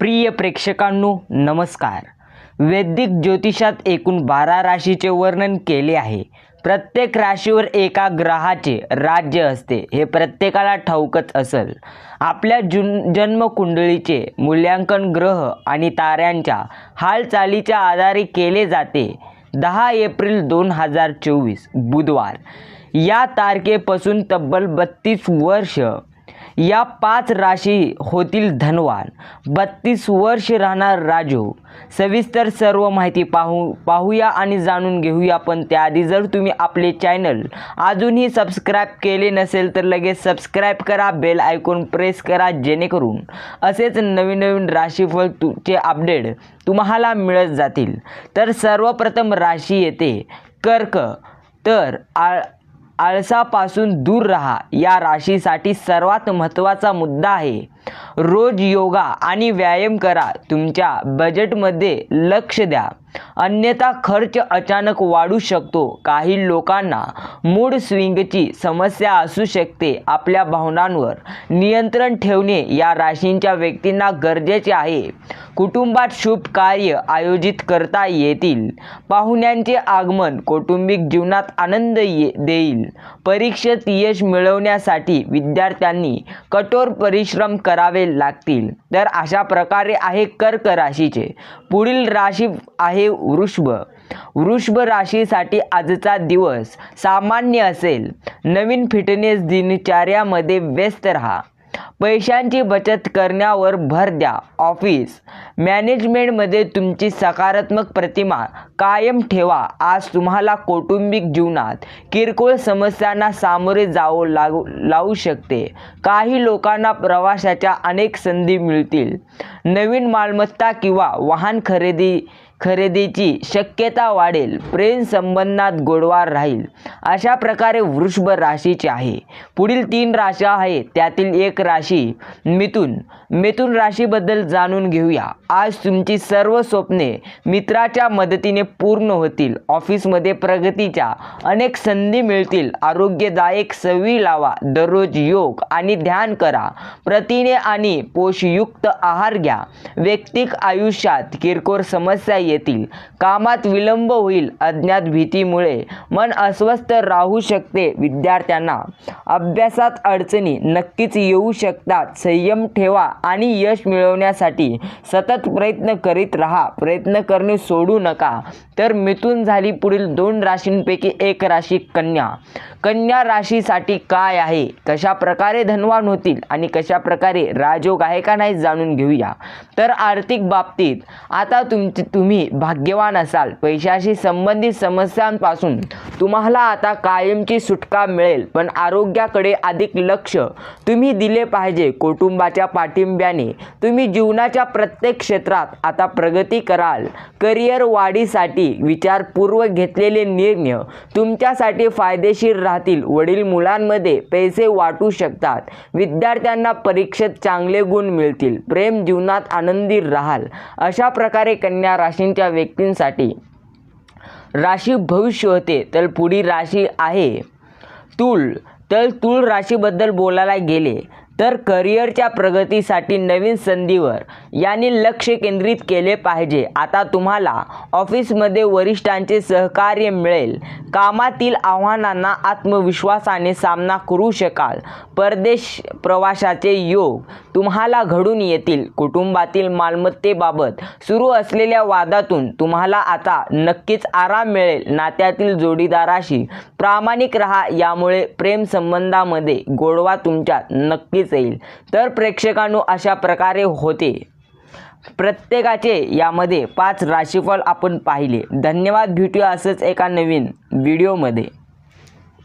प्रिय प्रेक्षकांनो नमस्कार. वैदिक ज्योतिषात एकूण बारा राशीचे वर्णन केले आहे. प्रत्येक राशीवर एका ग्रहाचे राज्य असते. हे प्रत्येकाला ठाऊकच असेल. आपल्या जुन जन्मकुंडळीचे मूल्यांकन ग्रह आणि ताऱ्यांच्या हालचालीच्या आधारे केले जाते. दहा एप्रिल दोन हजार चोवीस बुधवार. या तारखेपासून तब्बल बत्तीस वर्ष या पाच राशी होतील धनवान. बत्तीस वर्ष राहणार राजू. सविस्तर सर्व माहिती पाहू पाहूया आणि जाणून घेऊया. पण त्याआधी जर तुम्ही आपले चॅनल अजूनही सबस्क्राईब केले नसेल तर लगेच सबस्क्राईब करा बेल आयकॉन प्रेस करा जेणेकरून असेच नवीन नवीन राशीफळ तुमचे अपडेट तुम्हाला मिळत जातील. तर सर्वप्रथम राशी येते कर्क. तर आ आळसापासून दूर राहा. या राशीसाठी सर्वात महत्त्वाचा मुद्दा आहे रोज योगा आणि व्यायाम करा. तुमच्या बजेटमध्ये लक्ष द्या. अन्यथा खर्च अचानक वाढू शकतो. काही लोकांना मूड स्विंगची समस्या असू शकते. आपल्या भावनांवर नियंत्रण ठेवणे या राशींच्या व्यक्तींना गरजेचे आहे. कुटुंबात शुभ कार्य आयोजित करता येतील. पाहुण्यांचे आगमन कौटुंबिक जीवनात आनंद ये देईल. परीक्षेत यश मिळवण्यासाठी विद्यार्थ्यांनी कठोर परिश्रम करावे लागतील. तर अशा प्रकारे आहे कर्क राशीचे. पुढील राशी आहे वृषभ. वृषभ राशीसाठी आजचा दिवस सामान्य असेल. नवीन फिटनेस दिनचर्यामध्ये व्यस्त राहा. पैशांची बचत करण्यावर भर द्या. ऑफिस मॅनेजमेंटमध्ये तुमची सकारात्मक प्रतिमा कायम ठेवा. आज तुम्हाला कौटुंबिक जीवनात किरकोळ समस्यांना सामोरे जावं लागू लावू शकते. काही लोकांना प्रवासाच्या अनेक संधी मिळतील. नवीन मालमत्ता किंवा वाहन खरेदी खरेदीची शक्यता वाढेल प्रेम संबंधात गोडवार राहील. अशा प्रकारे वृषभ राशीचे आहे. पुढील तीन राशा आहेत. त्यातील एक राशी मिथुन. मिथुन राशीबद्दल जाणून घेऊया. आज तुमची सर्व स्वप्ने मित्राच्या मदतीने पूर्ण होतील. ऑफिसमध्ये प्रगतीच्या अनेक संधी मिळतील. आरोग्यदायक सवयी लावा. दररोज योग आणि ध्यान करा. प्रथिने आणि पोषयुक्त आहार घ्या. वैयक्तिक आयुष्यात किरकोळ समस्या येतील. कामात विलंब होईल अज्ञात भीतीमुळे. मन अस्वस्थ राहू शकते विद्यार्थ्यांना. अभ्यासात अडचणी नक्कीच येऊ शकतात. संयम ठेवा आणि यश मिळवण्यासाठी सतत प्रयत्न करीत राहा. प्रयत्न करणे सोडू नका. तर मिथून झाली पुढील दोन राशींपैकी एक राशी कन्या. कन्या राशीसाठी काय आहे? कशा प्रकारे धनवान होतील आणि कशा प्रकारे राजयोग आहे का नाही जाणून घेऊया. तर आर्थिक बाबतीत आता तुमची तुम्ही भाग्यवान असाल. पैशाशी संबंधित समस्यांपासून तुम्हाला आता कायमची सुटका मिळेल पण आरोग्याकडे अधिक लक्ष तुम्ही दिले पाहिजे. कुटुंबाच्या पाठिंब्याने तुम्ही जीवनाच्या प्रत्येक क्षेत्रात आता प्रगती कराल. करिअर वाढीसाठी विचारपूर्वक घेतलेले निर्णय तुमच्यासाठी फायदेशीर राहतील. वडील मुलांमध्ये पैसे वाटू शकतात. विद्यार्थ्यांना परीक्षेत चांगले गुण मिळतील. प्रेम जीवनात आनंदी राहाल. अशा प्रकारे कन्या राशी राशींच्या व्यक्तींसाठी राशी भविष्य होते तर पुढील राशी आहे. तूळ तर तूळ राशीबद्दल बोलायला गेले तर करिअरच्या प्रगतीसाठी नवीन संधीवर यांनी लक्ष केंद्रित केले पाहिजे. आता तुम्हाला ऑफिसमध्ये वरिष्ठांचे सहकार्य मिळेल. कामातील आव्हानांना आत्मविश्वासाने सामना करू शकाल. परदेश प्रवासाचे योग तुम्हाला घडून येतील. कुटुंबातील मालमत्तेबाबत सुरू असलेल्या वादातून तुम्हाला आता नक्कीच आराम मिळेल. नात्यातील जोडीदाराशी प्रामाणिक राहा यामुळे प्रेमसंबंधामध्ये गोडवा तुमच्यात नक्कीच येईल तर प्रेक्षकांनो अशा प्रकारे होते. प्रत्येकाचे यामध्ये पाच राशीफल आपण पाहिले. धन्यवाद भेटूया असंच एका नवीन व्हिडिओमध्ये